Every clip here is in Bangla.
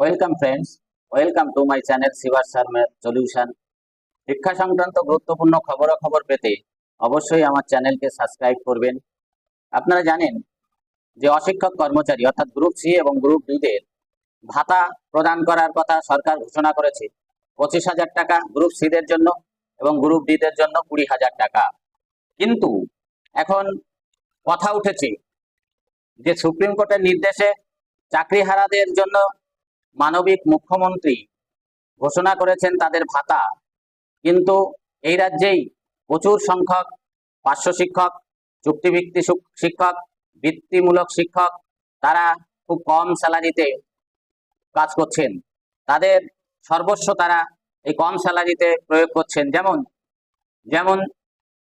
Welcome friends welcome to my channel শিবার Sharma solution শিক্ষা সংক্রান্ত গুরুত্বপূর্ণ খবরাখবর পেতে অবশ্যই আমার চ্যানেলকে সাবস্ক্রাইব করবেন। আপনারা জানেন যে অশিক্ষক কর্মচারী, অর্থাৎ গ্রুপ সি এবং গ্রুপ ডিদের ভাতা প্রদান করার কথা সরকার ঘোষণা করেছে। পঁচিশ হাজার টাকা গ্রুপ সিদের জন্য এবং গ্রুপ ডিদের জন্য কুড়ি হাজার টাকা। কিন্তু এখন কথা উঠেছে যে সুপ্রিম কোর্টের নির্দেশে চাকরিহারাদের জন্য মানবিক মুখ্যমন্ত্রী ঘোষণা করেছেন তাদের ভাতা। কিন্তু এই রাজ্যেই প্রচুর সংখ্যক পার্শ্ব শিক্ষক চুক্তিভিত্তি শিক্ষক, বৃত্তিমূলক শিক্ষক তারা খুব কম স্যালারিতে কাজ করছেন। তাদের সর্বস্ব তারা এই কম স্যালারিতে প্রয়োগ করছেন। যেমন যেমন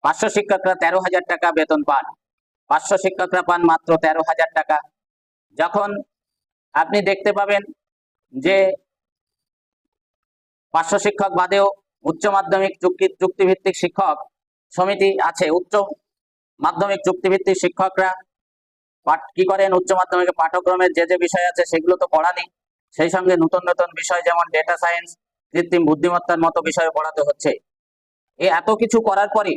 পার্শ্ব শিক্ষকরা তেরো হাজার টাকা বেতন পান, পার্শ্ব শিক্ষকরা পান মাত্র তেরো হাজার টাকা। যখন আপনি দেখতে পাবেন যে পার্শ্ব শিক্ষক বাদেও উচ্চ মাধ্যমিক চুক্তি চুক্তিভিত্তিক শিক্ষক সমিতি আছে। উচ্চ মাধ্যমিক চুক্তিভিত্তিক শিক্ষকরা পাঠ কি করেন? উচ্চ মাধ্যমিকে পাঠ্যক্রমের যে যে বিষয় আছে সেগুলো তো পড়ানি সেই সঙ্গে নতুন নতুন বিষয় যেমন ডেটা সায়েন্স কৃত্রিম বুদ্ধিমত্তার মতো বিষয় পড়াতে হচ্ছে। এই এত কিছু করার পরে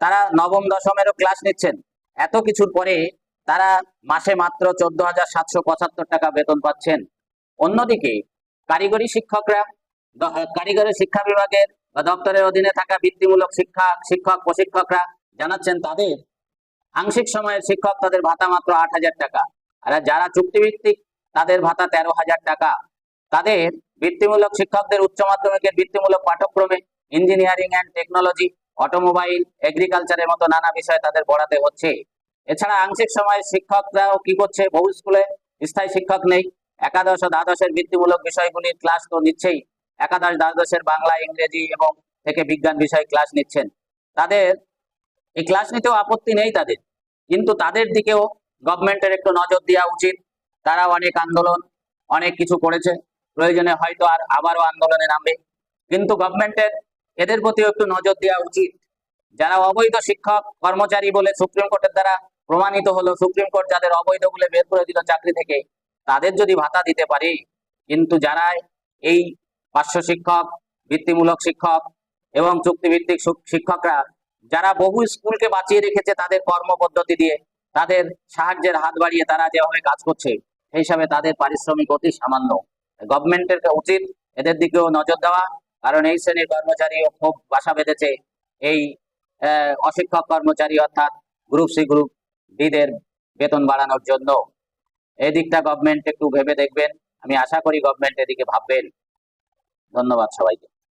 তারা নবম, দশমেরও ক্লাস নিচ্ছেন। এত কিছুর পরে তারা মাসে মাত্র চোদ্দ হাজার সাতশো পঁচাত্তর টাকা বেতন পাচ্ছেন। অন্যদিকে কারিগরি শিক্ষকরা কারিগরি শিক্ষা বিভাগের দপ্তরের অধীনে থাকা বৃত্তিমূলক শিক্ষা, শিক্ষক, প্রশিক্ষকরা জানাচ্ছেন তাদের আংশিক সময়ের শিক্ষক তাদের ভাতা মাত্র আট হাজার টাকা। আর যারা চুক্তিভিত্তিক, তাদের ভাতা তেরো হাজার টাকা। তাদের বৃত্তিমূলক শিক্ষকদের উচ্চ মাধ্যমিকের বৃত্তিমূলক পাঠ্যক্রমে ইঞ্জিনিয়ারিং অ্যান্ড টেকনোলজি, অটোমোবাইল, এগ্রিকালচারের মতো নানা বিষয় তাদের পড়াতে হচ্ছে। এছাড়া আংশিক সময়ের শিক্ষকরাও কি করছে? বহু স্কুলে স্থায়ী শিক্ষক নেই। একাদশ ও দ্বাদশের বৃত্তিমূলক বিষয়গুলির ক্লাস তো নিচ্ছেই। একাদশ, দ্বাদশের বাংলা, ইংরেজি এবং থেকে বিজ্ঞান বিষয় ক্লাস নিচ্ছেন। তাদের, এই ক্লাস নিতেও আপত্তি নেই তাদের। কিন্তু তাদের দিকেও গভর্নমেন্টের একটু নজর দেওয়া উচিত। তারা অনেক আন্দোলন, অনেক কিছু করেছে। প্রয়োজনে হয়তো আর আবারও আন্দোলনে নামবে। কিন্তু গভর্নমেন্টের এদের প্রতিও একটু নজর দেওয়া উচিত। যারা অবৈধ শিক্ষক, কর্মচারী বলে সুপ্রিম কোর্টের দ্বারা প্রমাণিত হলো, সুপ্রিম কোর্ট যাদের অবৈধ বলে বের করে দিল চাকরি থেকে তাদের যদি ভাতা দিতে পারি, কিন্তু যারা এই পার্শ্ব শিক্ষক, বৃত্তিমূলক শিক্ষক এবং চুক্তিভিত্তিক শিক- শিক্ষকরা, যারা বহু স্কুলকে বাঁচিয়ে রেখেছে তাদের কর্ম পদ্ধতি দিয়ে, তাদের সাহায্যের হাত বাড়িয়ে তারা যেভাবে কাজ করছে, সেই হিসাবে তাদের পারিশ্রমিক অতি সামান্য। গভর্নমেন্টের উচিত এদের দিকেও নজর দেওয়া, কারণ এই শ্রেণির কর্মচারীও খুব বাসা বেঁধেছে। এই অশিক্ষক কর্মচারী অর্থাৎ গ্রুপ সি গ্রুপ ডিদের বেতন বাড়ানোর জন্য। এই দিকটা গভর্নমেন্ট একটু ভেবে দেখবেন। আমি আশা করি গভর্নমেন্ট এদিকে ভাববেন। ধন্যবাদ সবাইকে।